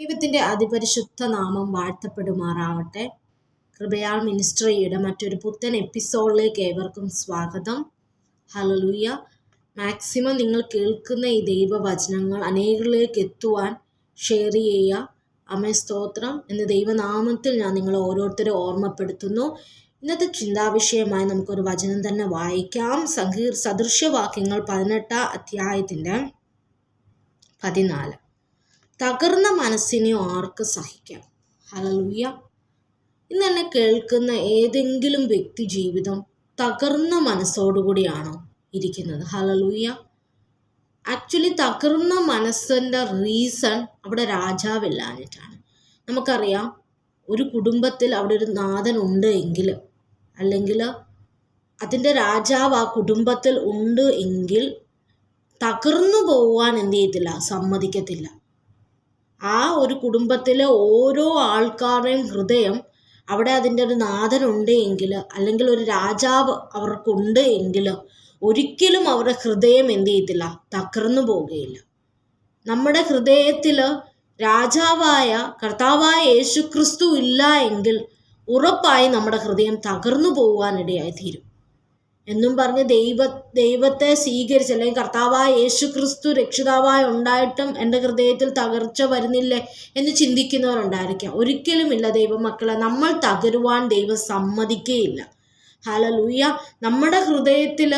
ദൈവത്തിന്റെ അതിപരിശുദ്ധ നാമം വാഴ്ത്തപ്പെടുമാറാവട്ടെ. കൃപയാൾ മിനിസ്ട്രിയുടെ മറ്റൊരു പുത്തൻ എപ്പിസോഡിലേക്ക് ഏവർക്കും സ്വാഗതം. ഹലലൂയ മാക്സിമം നിങ്ങൾ കേൾക്കുന്ന ഈ ദൈവവചനങ്ങൾ അനേകരിലേക്ക് എത്തുവാൻ ഷെയർ ചെയ്യുക. അമ്മ സ്തോത്രം. എന്ന ദൈവനാമത്തിൽ ഞാൻ നിങ്ങളെ ഓരോരുത്തരെ ഓർമ്മപ്പെടുത്തുന്നു. ഇന്നത്തെ ചിന്താവിഷയമായി നമുക്കൊരു വചനം തന്നെ വായിക്കാം. സങ്കീർ സദൃശ്യവാക്യങ്ങൾ പതിനെട്ടാം അധ്യായത്തിന്റെ പതിനാല്. തകർന്ന മനസ്സിനെ ആർക്ക് സഹിക്കാം? ഹലലൂയ ഇന്ന് എന്നെ കേൾക്കുന്ന ഏതെങ്കിലും വ്യക്തി ജീവിതം തകർന്ന മനസ്സോടുകൂടിയാണോ ഇരിക്കുന്നത്? ഹലലൂയ ആക്ച്വലി തകർന്ന മനസ്സിന്റെ റീസൺ അവിടെ രാജാവില്ലാഞ്ഞിട്ടാണ് നമുക്കറിയാം ഒരു കുടുംബത്തിൽ അവിടെ ഒരു നാഥൻ ഉണ്ട് എങ്കിൽ അല്ലെങ്കിൽ അതിന്റെ രാജാവ് ആ കുടുംബത്തിൽ ഉണ്ട് എങ്കിൽ തകർന്നു പോവാൻ എന്ത് ചെയ്യത്തില്ല? സമ്മതിക്കത്തില്ല. ആ ഒരു കുടുംബത്തിലെ ഓരോ ആൾക്കാരുടെയും ഹൃദയം അവിടെ അതിന്റെ ഒരു നാഥനുണ്ട് എങ്കിൽ അല്ലെങ്കിൽ ഒരു രാജാവ് അവർക്കുണ്ട് എങ്കിൽ ഒരിക്കലും അവരുടെ ഹൃദയം എന്ത് ചെയ്യത്തില്ല തകർന്നു പോവുകയില്ല നമ്മുടെ ഹൃദയത്തിൽ രാജാവായ കർത്താവായ യേശു ക്രിസ്തു ഇല്ല എങ്കിൽ ഉറപ്പായി നമ്മുടെ ഹൃദയം തകർന്നു പോകാനിടയായി തീരും എന്നും പറഞ്ഞ് ദൈവ ദൈവത്തെ സ്വീകരിച്ച് അല്ലെങ്കിൽ കർത്താവായ യേശു ക്രിസ്തു രക്ഷിതാവായി ഉണ്ടായിട്ടും എന്റെ ഹൃദയത്തിൽ തകർച്ച വരുന്നില്ലേ എന്ന് ചിന്തിക്കുന്നവരുണ്ടായിരിക്കാം. ഒരിക്കലുമില്ല ദൈവമക്കളെ നമ്മൾ തകരുവാൻ ദൈവം സമ്മതിക്കുകയില്ല ഹലലൂയ നമ്മുടെ ഹൃദയത്തിൽ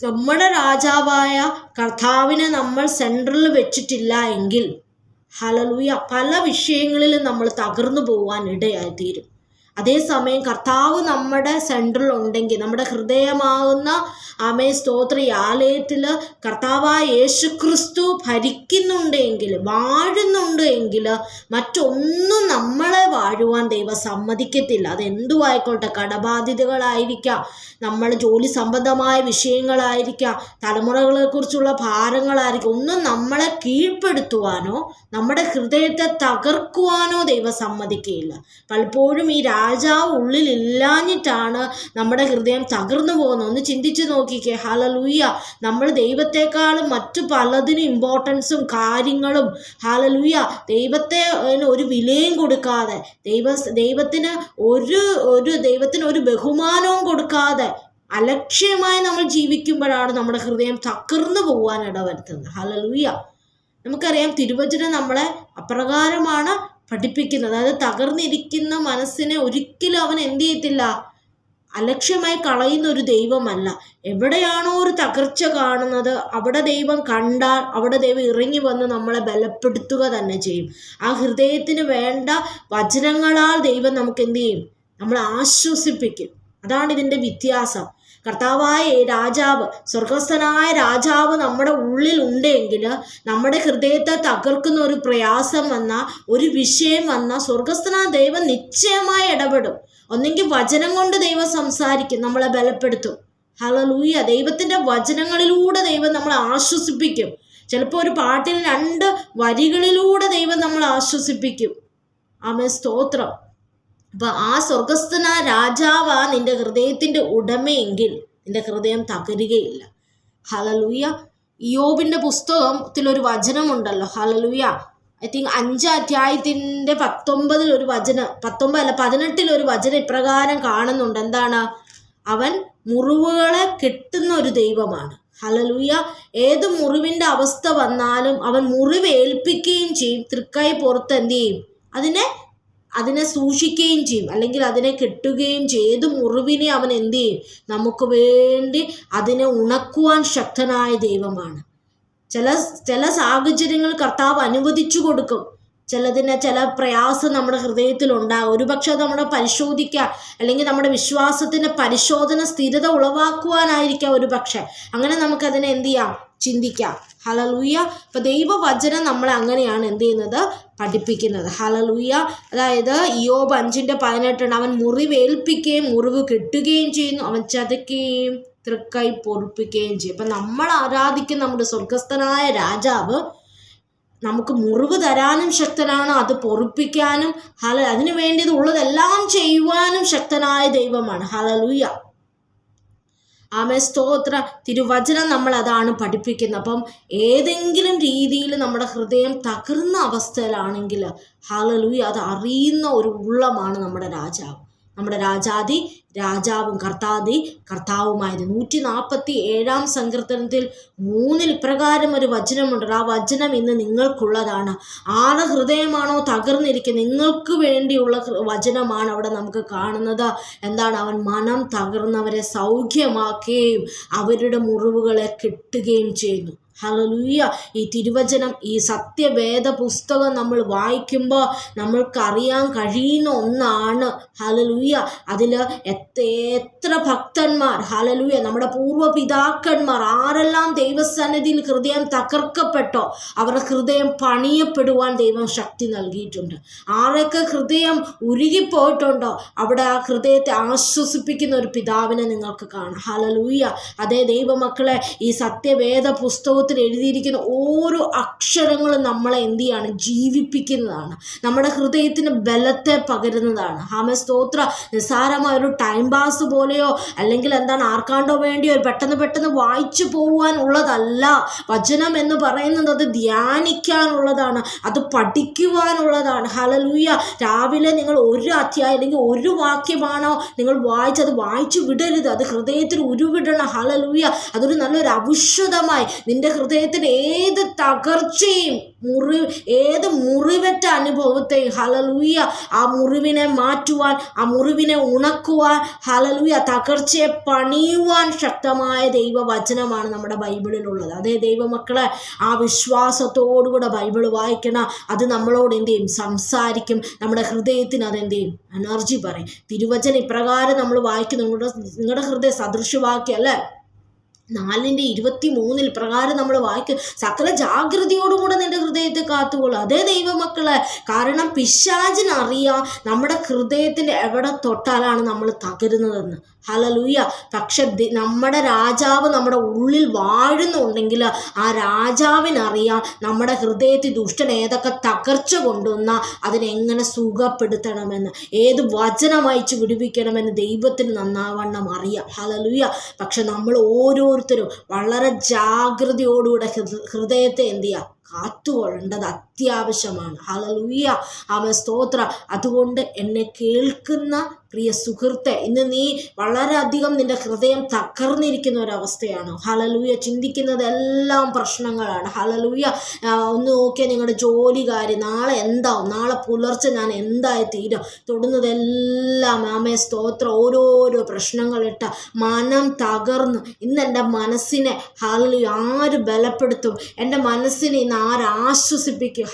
നമ്മുടെ രാജാവായ കർത്താവിനെ നമ്മൾ സെൻട്രലിൽ വെച്ചിട്ടില്ല എങ്കിൽ ഹലലൂയ പല വിഷയങ്ങളിലും നമ്മൾ തകർന്നു പോകാൻ ഇടയായി തീരും അതേസമയം കർത്താവ് നമ്മുടെ സെൻട്രൽ ഉണ്ടെങ്കിൽ നമ്മുടെ ഹൃദയമാകുന്ന ആമേ സ്തോത്ര ആലയത്തിൽ കർത്താവായ യേശു ക്രിസ്തു ഭരിക്കുന്നുണ്ടെങ്കിൽ വാഴുന്നുണ്ട് എങ്കിൽ മറ്റൊന്നും നമ്മളെ വാഴുവാൻ ദൈവം സമ്മതിക്കത്തില്ല. അതെന്തു ആയിക്കോട്ടെ കടബാധ്യതകളായിരിക്കാം. നമ്മൾ ജോലി സംബന്ധമായ വിഷയങ്ങളായിരിക്കാം തലമുറകളെക്കുറിച്ചുള്ള ഭാരങ്ങളായിരിക്കും. ഒന്നും നമ്മളെ കീഴ്പ്പെടുത്തുവാനോ നമ്മുടെ ഹൃദയത്തെ തകർക്കുവാനോ ദൈവം സമ്മതിക്കുകയില്ല. പലപ്പോഴും ഈ രാജാവ് ഉള്ളിൽ ഇല്ലാഞ്ഞിട്ടാണ് നമ്മുടെ ഹൃദയം തകർന്നു പോകുന്നത്. ഒന്ന് ചിന്തിച്ചു നോക്കിക്കേ. ഹലലൂയ നമ്മൾ ദൈവത്തെക്കാളും മറ്റു പലതിനും ഇമ്പോർട്ടൻസും കാര്യങ്ങളും. ഹലലൂയ ദൈവത്തെ ഒരു വിലയും കൊടുക്കാതെ ദൈവ ദൈവത്തിന് ഒരു ഒരു ദൈവത്തിന് ഒരു ബഹുമാനവും കൊടുക്കാതെ അലക്ഷ്യമായി നമ്മൾ ജീവിക്കുമ്പോഴാണ് നമ്മുടെ ഹൃദയം തകർന്നു പോകാൻ ഇടവരുത്തുന്നത്. ഹലലൂയ നമുക്കറിയാം തിരുവചനം നമ്മളെ അപ്രകാരമാണ് പഠിപ്പിക്കുന്നത് അതായത് തകർന്നിരിക്കുന്ന മനസ്സിനെ ഒരിക്കലും അവൻ എന്ത് ചെയ്യത്തില്ല? അലക്ഷ്യമായി കളയുന്ന ഒരു ദൈവമല്ല. എവിടെയാണോ ഒരു തകർച്ച കാണുന്നത് അവിടെ ദൈവം കണ്ടാൽ അവിടെ ദൈവം ഇറങ്ങി വന്ന് നമ്മളെ ബലപ്പെടുത്തുക തന്നെ ചെയ്യും. ആ ഹൃദയത്തിന് വേണ്ട വചനങ്ങളാൽ ദൈവം നമുക്ക് എന്ത് ചെയ്യും? നമ്മളെ ആശ്വസിപ്പിക്കും. അതാണ് ഇതിന്റെ വ്യത്യാസം. കർത്താവായ രാജാവ് സ്വർഗസ്ഥനായ രാജാവ് നമ്മുടെ ഉള്ളിൽ ഉണ്ടെങ്കിൽ നമ്മുടെ ഹൃദയത്തെ തകർക്കുന്ന ഒരു പ്രയാസം വന്ന ഒരു വിഷയം വന്ന സ്വർഗസ്ഥനായ ദൈവം നിശ്ചയമായി ഇടപെടും. ഒന്നെങ്കിൽ വചനം കൊണ്ട് ദൈവം സംസാരിക്കും നമ്മളെ ബലപ്പെടുത്തും. ഹലലൂയ ദൈവത്തിന്റെ വചനങ്ങളിലൂടെ ദൈവം നമ്മളെ ആശ്വസിപ്പിക്കും. ചിലപ്പോൾ ഒരു പാട്ടിൽ രണ്ട് വരികളിലൂടെ ദൈവം നമ്മളെ ആശ്വസിപ്പിക്കും. ആമേ സ്തോത്രം. ആ സ്വർഗസ്ഥന രാജാവാ നിന്റെ ഹൃദയത്തിന്റെ ഉടമയെങ്കിൽ നിന്റെ ഹൃദയം തകരുകയില്ല. ഹലലൂയ യോബിന്റെ പുസ്തകത്തിലൊരു വചനമുണ്ടല്ലോ. ഹലലൂയ ഐ തിങ്ക് അഞ്ച് അധ്യായത്തിന്റെ പത്തൊമ്പതിൽ ഒരു വചനം പത്തൊമ്പത് അല്ല പതിനെട്ടിൽ ഒരു വചനം ഇപ്രകാരം കാണുന്നുണ്ട്. എന്താണ്? അവൻ മുറിവുകളെ കെട്ടുന്ന ഒരു ദൈവമാണ്. ഹലലൂയ ഏത് മുറിവിന്റെ അവസ്ഥ വന്നാലും അവൻ മുറിവേൽപ്പിക്കുകയും ചെയ്യും. തൃക്കായി പുറത്ത് എന്ത് ചെയ്യും? അതിനെ അതിനെ സൂക്ഷിക്കുകയും ചെയ്യും. അല്ലെങ്കിൽ അതിനെ കെട്ടുകയും ചെയ്ത് മുറിവിനെ അവൻ എന്ത് ചെയ്യും? നമുക്ക് വേണ്ടി അതിനെ ഉണക്കുവാൻ ശക്തനായ ദൈവമാണ്. ചില ചില സാഹചര്യങ്ങൾ കർത്താവ് അനുവദിച്ചു കൊടുക്കും. ചിലതിന് ചില പ്രയാസം നമ്മുടെ ഹൃദയത്തിൽ ഉണ്ടാകും ഒരുപക്ഷെ നമ്മുടെ പരിശോധിക്കുക അല്ലെങ്കിൽ നമ്മുടെ വിശ്വാസത്തിന്റെ പരിശോധന സ്ഥിരത ഉളവാക്കുവാനായിരിക്കാം ഒരുപക്ഷെ. അങ്ങനെ നമുക്കതിനെ എന്ത് ചെയ്യാം? ചിന്തിക്കാം. ഹലലൂയ ഇപ്പം ദൈവവചനം നമ്മൾ അങ്ങനെയാണ് എന്ത് ചെയ്യുന്നത്? പഠിപ്പിക്കുന്നത്. ഹലലൂയ അതായത് യോബ് അഞ്ചിന്റെ പതിനെട്ടുണ്ട് അവൻ മുറിവേൽപ്പിക്കുകയും മുറിവ് കെട്ടുകയും ചെയ്യുന്നു. അവൻ ചതയ്ക്കുകയും തൃക്കൈ പൊറുപ്പിക്കുകയും ചെയ്യും. അപ്പം നമ്മൾ ആരാധിക്കുന്ന നമ്മുടെ സ്വർഗസ്ഥനായ രാജാവ് നമുക്ക് മുറിവ് തരാനും ശക്തനാണ്. അത് പൊറുപ്പിക്കാനും ഹല അതിനു വേണ്ടിയത് ഉള്ളതെല്ലാം ചെയ്യുവാനും ശക്തനായ ദൈവമാണ്. ഹലലൂയ ആമേ സ്തോത്ര. തിരുവചനം നമ്മൾ അതാണ് പഠിപ്പിക്കുന്നത്. അപ്പം ഏതെങ്കിലും രീതിയിൽ നമ്മുടെ ഹൃദയം തകർന്ന അവസ്ഥയിലാണെങ്കിൽ ഹാലലൂയി അത് അറിയുന്ന ഒരു ഉള്ളമാണ് നമ്മുടെ രാജാവ്. നമ്മുടെ രാജാതി രാജാവും കർത്താതി കർത്താവുമായത്. നൂറ്റി നാൽപ്പത്തി ഏഴാം സങ്കീർത്തനത്തിൽ മൂന്നിൽ പ്രകാരം ഒരു വചനമുണ്ട്. ആ വചനം ഇന്ന് നിങ്ങൾക്കുള്ളതാണ്. ആറ് ഹൃദയമാണോ തകർന്നിരിക്കുന്നത് നിങ്ങൾക്ക് വേണ്ടിയുള്ള വചനമാണ് അവിടെ നമുക്ക് കാണുന്നത്. എന്താണ്? അവൻ മനം തകർന്നവരെ സൗഖ്യമാക്കുകയും അവരുടെ മുറിവുകളെ കിട്ടുകയും ചെയ്യുന്നു. ഹലലൂയ ഈ തിരുവചനം ഈ സത്യവേദ പുസ്തകം നമ്മൾ വായിക്കുമ്പോൾ നമ്മൾക്കറിയാൻ കഴിയുന്ന ഒന്നാണ്. ഹലലൂയ അതിൽ എത്ര ഭക്തന്മാർ ഹലലൂയ നമ്മുടെ പൂർവ പിതാക്കന്മാർ ആരെല്ലാം ദൈവസന്നിധിയിൽ ഹൃദയം തകർക്കപ്പെട്ടോ അവരുടെ ഹൃദയം പണിയപ്പെടുവാൻ ദൈവം ശക്തി നൽകിയിട്ടുണ്ട്. ആരൊക്കെ ഹൃദയം ഉരുകിപ്പോയിട്ടുണ്ടോ അവിടെ ആ ഹൃദയത്തെ ആശ്വസിപ്പിക്കുന്ന ഒരു പിതാവിനെ നിങ്ങൾക്ക് കാണാം. ഹലലൂയ അതേ ദൈവമക്കളെ ഈ സത്യവേദ പുസ്തകത്തിൽ എഴുതിയിരിക്കുന്ന ഓരോ അക്ഷരങ്ങളും നമ്മളെ എന്ത് ചെയ്യാണ്? ജീവിപ്പിക്കുന്നതാണ്. നമ്മുടെ ഹൃദയത്തിന് ബലത്തെ പകരുന്നതാണ്. ഹാമ സ്തോത്ര. നിസ്സാരമായ ഒരു ടൈം പാസ് പോലെയോ അല്ലെങ്കിൽ എന്താണ് ആർക്കാണ്ടോ വേണ്ടിയോ പെട്ടെന്ന് പെട്ടെന്ന് വായിച്ചു പോകുവാനുള്ളതല്ല വചനം എന്ന് പറയുന്നത് അത് ധ്യാനിക്കാനുള്ളതാണ്. അത് പഠിക്കുവാനുള്ളതാണ്. ഹലലൂയ രാവിലെ നിങ്ങൾ ഒരു അധ്യായം അല്ലെങ്കിൽ ഒരു വാക്യമാണോ നിങ്ങൾ വായിച്ചത് വായിച്ചു വിടരുത്. അത് ഹൃദയത്തിൽ ഉരുവിടണം. ഹലലൂയ അതൊരു നല്ലൊരു ഔഷധമായി. നിന്റെ ഹൃദയത്തിന് ഏത് തകർച്ചയും മുറി ഏത് മുറിവറ്റ അനുഭവത്തെയും ഹലലൂയ ആ മുറിവിനെ മാറ്റുവാൻ ആ മുറിവിനെ ഉണക്കുവാൻ ഹലലൂയ തകർച്ചയെ പണിയുവാൻ ശക്തമായ ദൈവവചനമാണ് നമ്മുടെ ബൈബിളിലുള്ളത്. അതേ ദൈവമക്കളെ ആ വിശ്വാസത്തോടുകൂടെ ബൈബിൾ വായിക്കണം അത് നമ്മളോട് എന്ത് ചെയ്യും? സംസാരിക്കും. നമ്മുടെ ഹൃദയത്തിന് അതെന്ത് ചെയ്യും? എനർജി പറയും. തിരുവചന ഇപ്രകാരം നമ്മൾ വായിക്കും നിങ്ങളുടെ നിങ്ങളുടെ ഹൃദയം സദൃശവാക്യം അല്ലേ? നാലിന്റെ ഇരുപത്തി മൂന്നിൽ പ്രകാരം നമ്മൾ വായിക്കും സകല ജാഗ്രതയോടുകൂടെ നിന്റെ ഹൃദയത്തെ കാത്തുകൊള്ളു. അതേ ദൈവമക്കളെ കാരണം പിശാചിനറിയാം നമ്മുടെ ഹൃദയത്തിന്റെ എവിടെ തൊട്ടാലാണ് നമ്മൾ തകരുന്നതെന്ന്. ഹലലൂയ പക്ഷെ നമ്മുടെ രാജാവ് നമ്മുടെ ഉള്ളിൽ വാഴുന്നുണ്ടെങ്കിൽ ആ രാജാവിനറിയാം നമ്മുടെ ഹൃദയത്തിൽ ദുഷ്ടൻ ഏതൊക്കെ തകർച്ച കൊണ്ടുവന്ന അതിനെങ്ങനെ സുഖപ്പെടുത്തണമെന്ന് ഏത് വചനം വായിച്ച് വിടുവിക്കണമെന്ന് ദൈവത്തിന് നന്നാവണ്ണം അറിയാം. ഹലലൂയ പക്ഷെ നമ്മൾ ഓരോരുത്തരും വളരെ ജാഗ്രതയോടുകൂടെ ഹൃദയത്തെ എന്ത് ചെയ്യുക കാത്തുകൊള്ളേണ്ടത് അത്യാവശ്യമാണ്. ഹലലൂയ അവ സ്തോത്ര. അതുകൊണ്ട് എന്നെ കേൾക്കുന്ന പ്രിയ സുഹൃത്തെ ഇന്ന് നീ വളരെയധികം നിന്റെ ഹൃദയം തകർന്നിരിക്കുന്ന ഒരവസ്ഥയാണ് ഹലലൂയ ചിന്തിക്കുന്നതെല്ലാം പ്രശ്നങ്ങളാണ്. ഹലലൂയ ഒന്ന് നോക്കിയാൽ നിങ്ങളുടെ ജോലി കാര്യം നാളെ എന്താവും? നാളെ പുലർച്ചെ ഞാൻ എന്തായി തീരും? തൊടുന്നതെല്ലാം ആമേ സ്തോത്രം ഓരോരോ പ്രശ്നങ്ങളിട്ട് മനം തകർന്നു ഇന്ന് എന്റെ മനസ്സിനെ ഹലലൂയ ആര് ബലപ്പെടുത്തും? എന്റെ മനസ്സിനെ ഇന്ന് ആര്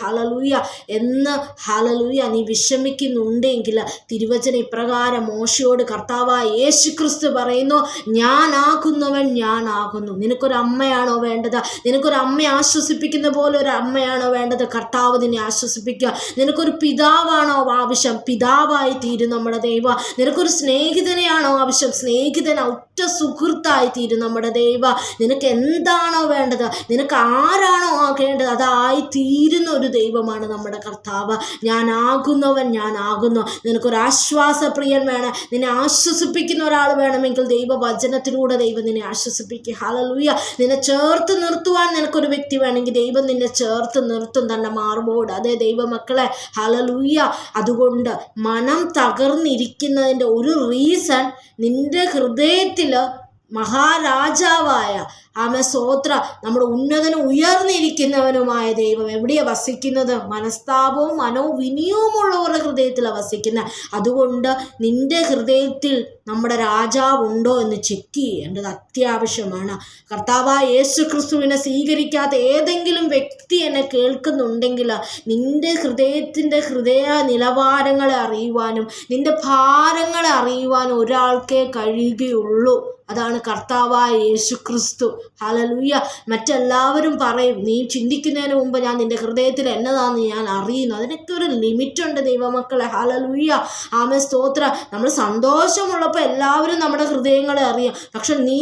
ഹലലൂയ എന്ന് ഹലലൂയ നീ വിഷമിക്കുന്നുണ്ടെങ്കിൽ തിരുവചന ഇപ്രകാരം മോശയോട് കർത്താവായ യേശു ക്രിസ്തു പറയുന്നു ഞാനാകുന്നവൻ ഞാനാകുന്നു. നിനക്കൊരു അമ്മയാണോ വേണ്ടത്? നിനക്കൊരു അമ്മയെ ആശ്വസിപ്പിക്കുന്ന പോലെ ഒരു അമ്മയാണോ വേണ്ടത്? കർത്താവ് നിന്നെ ആശ്വസിപ്പിക്കുക. നിനക്കൊരു പിതാവാണോ ആവശ്യം? പിതാവായി തീരും നമ്മുടെ ദൈവ. നിനക്കൊരു സ്നേഹിതനെയാണോ ആവശ്യം? സ്നേഹിതന ഒറ്റ സുഹൃത്തായി തീരും നമ്മുടെ ദൈവ. നിനക്ക് എന്താണോ വേണ്ടത്? നിനക്ക് ആരാണോ ആകേണ്ടത്? അതായി തീരുന്ന ഒരു ദൈവമാണ് നമ്മുടെ കർത്താവ്. ഞാനാകുന്നവൻ ഞാനാകുന്നു. നിനക്കൊരു ആശ്വാസപ്രിയൻ വേണം നിന്നെ ആശ്വസിപ്പിക്കുന്ന ഒരാൾ വേണമെങ്കിൽ ദൈവവചനത്തിലൂടെ ദൈവം നിന്നെ ആശ്വസിപ്പിക്കുക ഹാലലൂയ നിന്നെ ചേർത്ത് നിർത്തുവാൻ നിനക്കൊരു വ്യക്തി വേണമെങ്കിൽ ദൈവം നിന്നെ ചേർത്ത് നിർത്തും തന്നെ മാർബോർഡ്. അതെ ദൈവമക്കളെ ഹലലൂയ അതുകൊണ്ട് മനം തകർന്നിരിക്കുന്നതിന്റെ ഒരു റീസൺ നിന്റെ ഹൃദയത്തിൽ മഹാരാജാവായ ആമ സ്വോത്ര നമ്മുടെ ഉന്നതനും ഉയർന്നിരിക്കുന്നവനുമായ ദൈവം എവിടെയാണ് വസിക്കുന്നത്? മനസ്താപവും മനോവിനിയവുമുള്ളവരുടെ ഹൃദയത്തിലാണ് വസിക്കുന്നത്. അതുകൊണ്ട് നിന്റെ ഹൃദയത്തിൽ നമ്മുടെ രാജാവുണ്ടോ എന്ന് ചെക്ക് ചെയ്യേണ്ടത് അത്യാവശ്യമാണ്. കർത്താവായ യേശു ക്രിസ്തുവിനെ സ്വീകരിക്കാത്ത ഏതെങ്കിലും വ്യക്തി എന്നെ കേൾക്കുന്നുണ്ടെങ്കിൽ നിന്റെ ഹൃദയത്തിന്റെ ഹൃദയ നിലവാരങ്ങളെ അറിയുവാനും നിന്റെ ഭാരങ്ങളെ അറിയുവാനും ഒരാൾക്കേ കഴിയുകയുള്ളൂ. അതാണ് കർത്താവായ യേശു ക്രിസ്തു ഹലലൂയ മറ്റെല്ലാവരും പറയും നീ ചിന്തിക്കുന്നതിന് മുമ്പ് ഞാൻ നിന്റെ ഹൃദയത്തിൽ എന്നതാണെന്ന് ഞാൻ അറിയുന്നു. അതിനൊക്കെ ഒരു ലിമിറ്റുണ്ട് ദൈവമക്കളെ. ഹലലൂയ ആമേ സ്തോത്ര. നമ്മൾ സന്തോഷമുള്ളപ്പോൾ എല്ലാവരും നമ്മുടെ ഹൃദയങ്ങളെ അറിയാം. പക്ഷെ നീ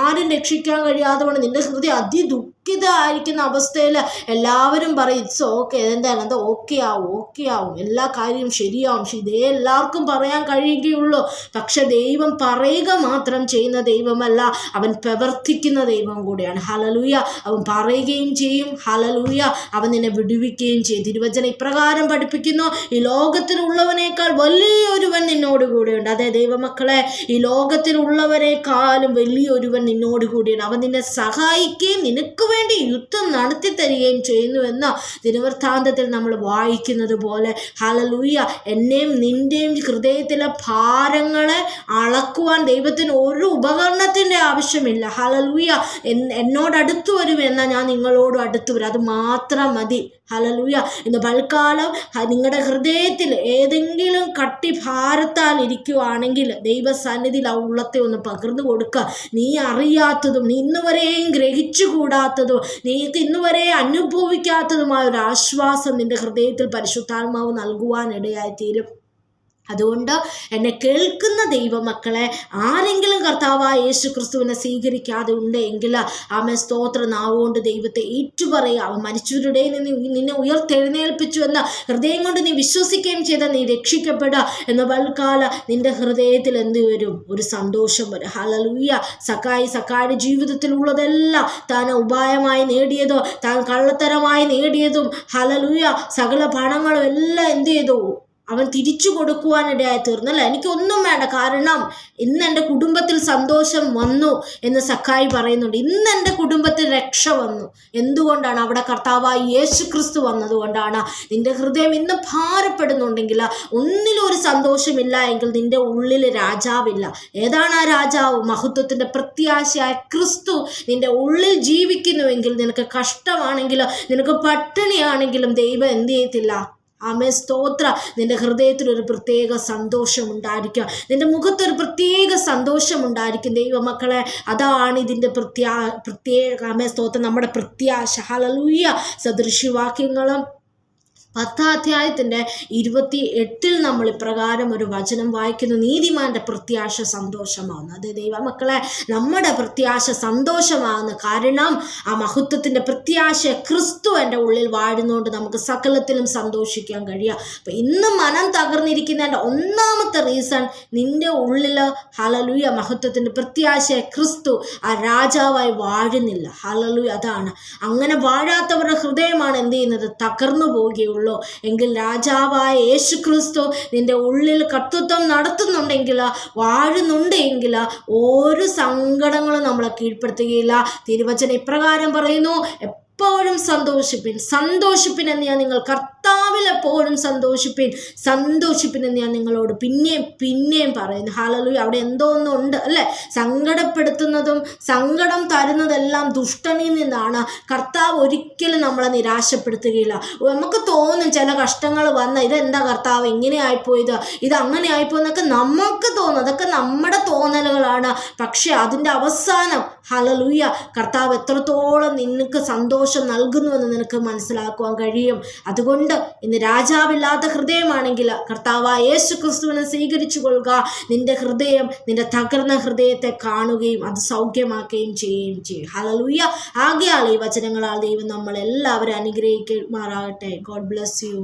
ആരും രക്ഷിക്കാൻ കഴിയാതെ കൊണ്ട് നിന്റെ ഹൃദയം അതിദുഃഖ ദുഃഖിതമായിരിക്കുന്ന അവസ്ഥയിൽ എല്ലാവരും പറയും ഇറ്റ്സ് ഓക്കെ എന്തായാലും എന്താ ഓക്കെ ആവും ഓക്കെ ആവും. എല്ലാ കാര്യവും ശരിയാവും. പക്ഷെ ഇതേ എല്ലാവർക്കും പറയാൻ കഴിയുകയുള്ളൂ. പക്ഷെ ദൈവം പറയുക മാത്രം ചെയ്യുന്ന ദൈവമല്ല അവൻ പ്രവർത്തിക്കുന്ന ദൈവം കൂടിയാണ്. ഹലലൂയ അവൻ പറയുകയും ചെയ്യും. ഹലലൂയ അവൻ നിന്നെ വിടുവിക്കുകയും ചെയ്യും. തിരുവചന ഇപ്രകാരം പഠിപ്പിക്കുന്നു. ഈ ലോകത്തിലുള്ളവനേക്കാൾ വലിയൊരുവൻ നിന്നോട് കൂടെയുണ്ട്. അതെ ദൈവമക്കളെ ഈ ലോകത്തിലുള്ളവരെക്കാളും വലിയൊരുവൻ നിന്നോട് കൂടിയാണ് അവൻ നിന്നെ സഹായിക്കുകയും നിനക്ക് വേണ്ടി യുദ്ധം നടത്തി തരികയും ചെയ്യുന്നുവെന്ന് ദിനവൃത്താന്തത്തിൽ നമ്മൾ വായിക്കുന്നത് പോലെ. ഹലലൂയ എന്നെയും നിന്റെയും ഹൃദയത്തിലെ ഭാരങ്ങളെ അളക്കുവാൻ ദൈവത്തിന് ഒരു ഉപകരണത്തിന്റെ ആവശ്യമില്ല. ഹലലൂയ എന്നോട് അടുത്തു വരുമെന്നാൽ ഞാൻ നിങ്ങളോടും അടുത്തു വരും. അത് മാത്രം മതി. ഹലലൂയ ഇന്ന് ബൽക്കാലം നിങ്ങളുടെ ഹൃദയത്തിൽ ഏതെങ്കിലും കട്ടി ഭാരത്താൽ ഇരിക്കുവാണെങ്കിൽ ദൈവസന്നിധിയിൽ ആ ഉള്ളത്തെ ഒന്ന് പകർന്നു കൊടുക്കുക നീ അറിയാത്തതും നീ ഇന്നുവരെയും ഗ്രഹിച്ചുകൂടാത്തതും നീ ഇന്നുവരെ അനുഭവിക്കാത്തതുമായ ഒരു ആശ്വാസം നിന്റെ ഹൃദയത്തിൽ പരിശുദ്ധാത്മാവ് നൽകുവാനിടയായി തീരും അതുകൊണ്ട് എന്നെ കേൾക്കുന്ന ദൈവമക്കളെ ആരെങ്കിലും കർത്താവായ യേശു ക്രിസ്തുവിനെ സ്വീകരിക്കാതെ ഉണ്ടെങ്കിൽ ആമെ സ്തോത്ര നാവുകൊണ്ട് ദൈവത്തെ ഏറ്റുപറയുക. അവൻ മരിച്ചവരുടെ നിന്ന് നിന്നെ ഉയർത്തെഴുന്നേൽപ്പിച്ചു എന്ന ഹൃദയം കൊണ്ട് നീ വിശ്വസിക്കുകയും ചെയ്ത നീ രക്ഷിക്കപ്പെടുക എന്ന വൽക്കാല നിന്റെ ഹൃദയത്തിൽ എന്ത് വരും? ഒരു സന്തോഷം വരും. ഹലലൂയ സക്കായി സക്കായുടെ ജീവിതത്തിലുള്ളതെല്ലാം താൻ ഉപായമായി നേടിയതോ താൻ കള്ളത്തരമായി നേടിയതും ഹലലൂയ സകല പണങ്ങളും എല്ലാം എന്ത് ചെയ്തു? അവൻ തിരിച്ചു കൊടുക്കുവാനിടയായി തീർന്നല്ല എനിക്കൊന്നും വേണ്ട. കാരണം ഇന്ന് എന്റെ കുടുംബത്തിൽ സന്തോഷം വന്നു എന്ന് സക്കായി പറയുന്നുണ്ട്. ഇന്ന് എന്റെ കുടുംബത്തിൽ രക്ഷ വന്നു. എന്തുകൊണ്ടാണ് അവിടെ കർത്താവായി യേശു ക്രിസ്തു വന്നതുകൊണ്ടാണ്? നിന്റെ ഹൃദയം ഇന്ന് ഭാരപ്പെടുന്നുണ്ടെങ്കിൽ ഒന്നിലും ഒരു സന്തോഷമില്ല എങ്കിൽ നിന്റെ ഉള്ളിൽ രാജാവില്ല. ഏതാണ് ആ രാജാവ്? മഹത്വത്തിന്റെ പ്രത്യാശയായ ക്രിസ്തു നിന്റെ ഉള്ളിൽ ജീവിക്കുന്നുവെങ്കിൽ നിനക്ക് കഷ്ടമാണെങ്കിലും നിനക്ക് പട്ടിണിയാണെങ്കിലും ദൈവം എന്ത് ചെയ്യത്തില്ല? ആമേ സ്തോത്ര. നിന്റെ ഹൃദയത്തിൽ ഒരു പ്രത്യേക സന്തോഷം ഉണ്ടായിരിക്കുക. നിന്റെ മുഖത്തൊരു പ്രത്യേക സന്തോഷം ഉണ്ടായിരിക്കും ദൈവമക്കളെ. അതാണ് ഇതിന്റെ പ്രത്യാ പ്രത്യേക ആമേ സ്തോത്രം. നമ്മുടെ പ്രത്യാശ. ഹലലൂയ സദൃശ്യവാക്യങ്ങളും പത്താധ്യായത്തിന്റെ ഇരുപത്തി എട്ടിൽ നമ്മൾ ഇപ്രകാരം ഒരു വചനം വായിക്കുന്നു. നീതിമാന്റെ പ്രത്യാശ സന്തോഷമാകുന്നു അത് ദൈവമക്കളെ നമ്മുടെ പ്രത്യാശ സന്തോഷമാകുന്ന കാരണം ആ മഹത്വത്തിന്റെ പ്രത്യാശ ക്രിസ്തു എന്റെ ഉള്ളിൽ വാഴുന്നതുകൊണ്ട് നമുക്ക് സകലത്തിലും സന്തോഷിക്കാൻ കഴിയുക. അപ്പം ഇന്ന് മനം തകർന്നിരിക്കുന്നതിന്റെ ഒന്നാമത്തെ റീസൺ നിന്റെ ഉള്ളിൽ ഹലലുയ മഹത്വത്തിന്റെ പ്രത്യാശ ക്രിസ്തു ആ രാജാവായി വാഴുന്നില്ല. ഹലലുയ അതാണ്. അങ്ങനെ വാഴാത്തവരുടെ ഹൃദയമാണ് എന്ത് ചെയ്യുന്നത്? തകർന്നു പോവുകയുള്ളൂ. ഉള്ളൂ. എങ്കിൽ രാജാവായ യേശു ക്രിസ്തു നിന്റെ ഉള്ളിൽ കർത്തൃത്വം നടത്തുന്നുണ്ടെങ്കിൽ വാഴുന്നുണ്ട് എങ്കിൽ ഓരോ സങ്കടങ്ങളും നമ്മളെ കീഴ്പ്പെടുത്തുകയില്ല. തിരുവചന ഇപ്രകാരം പറയുന്നു എപ്പോഴും സന്തോഷിപ്പിൻ. സന്തോഷിപ്പിൻ എന്ന് ഞാൻ നിങ്ങൾ കർത്താവിൽ എപ്പോഴും സന്തോഷിപ്പിൻ. സന്തോഷിപ്പിൻ എന്ന് ഞാൻ നിങ്ങളോട് പിന്നെയും പിന്നെയും പറയുന്നു. ഹാലലു അവിടെ എന്തോ ഒന്നുണ്ട് അല്ലേ? സങ്കടപ്പെടുത്തുന്നതും സങ്കടം തരുന്നതെല്ലാം ദുഷ്ടനിൽ നിന്നാണ്. കർത്താവ് ഒരിക്കലും നമ്മളെ നിരാശപ്പെടുത്തുകയില്ല. നമുക്ക് തോന്നും ചില കഷ്ടങ്ങൾ വന്ന ഇതെന്താ കർത്താവ് ഇങ്ങനെ ആയിപ്പോയത് ഇത് അങ്ങനെ ആയിപ്പോയെന്നൊക്കെ നമുക്ക് തോന്നും. അതൊക്കെ നമ്മുടെ തോന്നലുകളാണ്. പക്ഷെ അതിന്റെ അവസാനം ഹലലൂയ കർത്താവ് എത്രത്തോളം നിനക്ക് സന്തോഷം നൽകുന്നുവെന്ന് നിനക്ക് മനസ്സിലാക്കുവാൻ കഴിയും. അതുകൊണ്ട് ഇന്ന് രാജാവില്ലാത്ത ഹൃദയമാണെങ്കിൽ കർത്താവ് യേശു ക്രിസ്തുവിനെ സ്വീകരിച്ചു കൊള്ളുക നിന്റെ ഹൃദയം നിന്റെ തകർന്ന ഹൃദയത്തെ കാണുകയും അത് സൗഖ്യമാക്കുകയും ചെയ്യുകയും ചെയ്യും. ഹലലൂയ ആകെയാൾ ഈ വചനങ്ങളാൽ ദൈവം നമ്മളെല്ലാവരും അനുഗ്രഹിക്കുമാറാകട്ടെ. God bless you